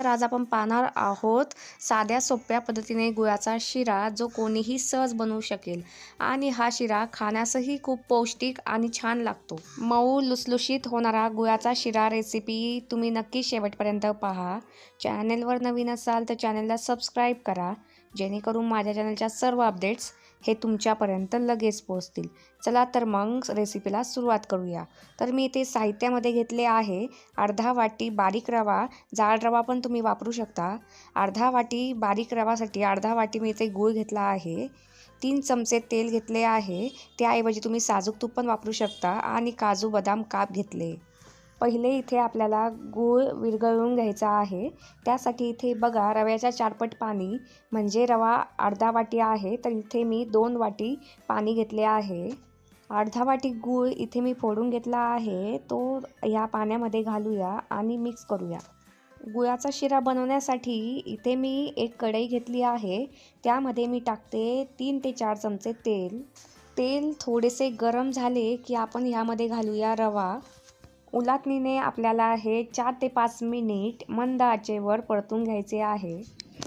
तर आज आपण पाहणार आहोत साध्या सोप्या पद्धतीने गुळाचा शिरा जो कोणीही सहज बनवू शकेल. आणि हा शिरा खाण्यासही खूप पौष्टिक आणि छान लागतो. मऊ लुसलुशीत होणारा गुळाचा शिरा रेसिपी तुम्ही नक्की शेवटपर्यंत पहा. चॅनेलवर नवीन असाल तर चॅनेलला सबस्क्राईब करा. जेणेकरून माझ्या चॅनलच्या सर्व अपडेट्स हे तुमच्यापर्यंत लगेच पोहोचतील. चला तर मग रेसिपीला सुरुवात करूया. तर मी इथे साहित्यामध्ये घेतले आहे अर्धा वाटी बारीक रवा. जाड रवा पण तुम्ही वापरू शकता. अर्धा वाटी बारीक रवासाठी अर्धा वाटी मी इथे गूळ घेतला आहे. तीन चमचे तेल घेतले आहे. त्याऐवजी तुम्ही साजूक तूप पण वापरू शकता आणि काजू बदाम काप घेतले. पहिले इथे आपल्याला गूळ विरघळून घ्यायचा आहे. त्यासाठी इथे बघा रव्याच्या चारपट पाणी म्हणजे रवा अर्धा वाटी आहे तर इथे मी दोन वाटी पाणी घेतले आहे. अर्धा वाटी गूळ इथे मी फोडून घेतला आहे. तो ह्या पाण्यामध्ये घालूया आणि मिक्स करूया. गुळाचा शिरा बनवण्यासाठी इथे मी एक कढई घेतली आहे. त्यामध्ये मी टाकते तीन ते चार चमचे तेल. तेल थोडेसे गरम झाले की आपण ह्यामध्ये घालूया रवा. उलाटणीने आपल्याला हे चार ते पाच मिनिट मंद आचेवर परतून घ्यायचे आहे.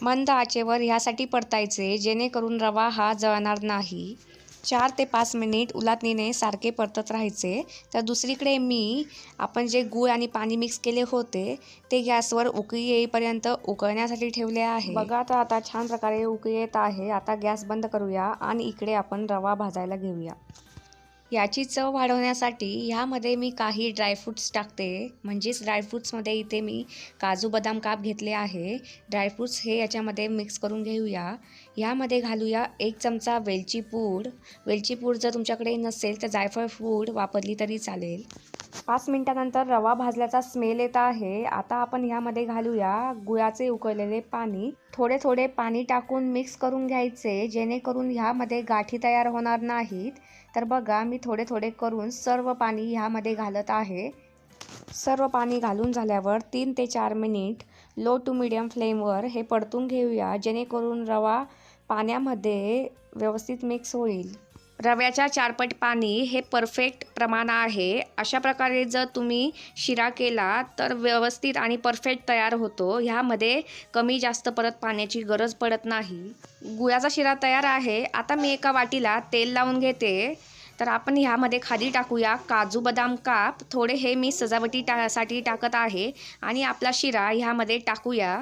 मंद आचेवर ह्यासाठी परतायचे जेणेकरून रवा हा जळणार नाही. चार ते पाच मिनिट उलाटणीने सारखे परतत राहायचे. तर दुसरीकडे मी आपण जे गूळ आणि पाणी मिक्स केले होते ते गॅसवर उकळी येईपर्यंत उकळण्यासाठी ठेवले आहे. बघा तर आता छान प्रकारे उकळी येत आहे. आता गॅस बंद करूया आणि इकडे आपण रवा भाजायला घेऊया. याची चव वाढवण्यासाठी ह्यामध्ये मी काही ड्रायफ्रूट्स टाकते. म्हणजेच ड्रायफ्रूट्समध्ये इथे मी काजू बदाम काप घेतले आहे. ड्रायफ्रूट्स हे याच्यामध्ये मिक्स करून घेऊया. यामध्ये घालूया एक चमचा वेलची पूड. वेलची पूड जर तुमच्याकडे नसेल तर जायफळ पूड वापरली तरी चालेल. पाच मिनटानंतर रवा भाजल्याचा स्मेल येत आहे. आता आपण ह्यामध्ये घालूया गुळाचे उकळलेले पाणी. थोडे थोडे पाणी टाकून मिक्स करून घ्यायचे जेणेकरून ह्यामध्ये गाठी तयार होणार नाहीत. तर बघा मी थोडे थोडे करून सर्व पाणी ह्यामध्ये घालत आहे. सर्व पाणी घालून झाल्यावर तीन ते चार मिनिट लो टू मिडियम फ्लेमवर हे परतून घेऊया जेणेकरून रवा पाण्यामध्ये व्यवस्थित मिक्स होईल. रव्याच्या चारपट पाणी हे परफेक्ट प्रमाण आहे. अशा प्रकारे जर तुम्ही शिरा केला तर व्यवस्थित आणि परफेक्ट तयार होतो. ह्यामध्ये कमी जास्त परत पाण्याची गरज पडत नाही. गुळाचा शिरा तयार आहे. आता मी एका वाटीला तेल लावून घेते. तर आपण ह्यामध्ये खाली टाकूया काजू बदाम काप. थोडे हे मी सजावटी टा साठी टाकत आहे. आणि आपला शिरा ह्यामध्ये टाकूया.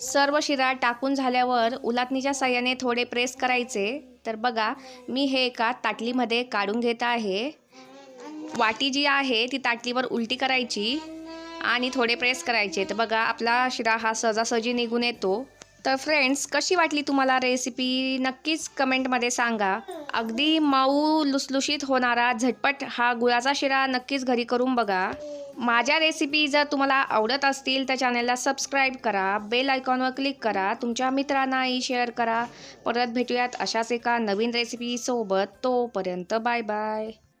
सर्व शिरा टाकून झाल्यावर उलाटणीच्या साह्याने थोडे प्रेस करायचे. तर बघा मी हे एका ताटलीमध्ये काढून घेत आहे. वाटी जी आहे ती ताटलीवर उलटी करायची आणि थोडे प्रेस करायचे. तर बघा आपला शिरा हा सहजासहजी निघून येतो. तर फ्रेंड्स कशी वाटली तुम्हाला रेसिपी नक्कीच कमेंटमध्ये सांगा. अगदी मऊ लुसलुशीत होणारा झटपट हा गुळाचा शिरा नक्कीच घरी करून बघा. माझ्या रेसिपी जर तुम्हाला आवडत असतील तर चॅनलला सबस्क्राईब करा बेल आयकॉनवर क्लिक करा तुमच्या मित्रांनाही शेअर करा. परत भेटूयात अशाच एका नवीन रेसिपीसोबत तोपर्यंत बाय बाय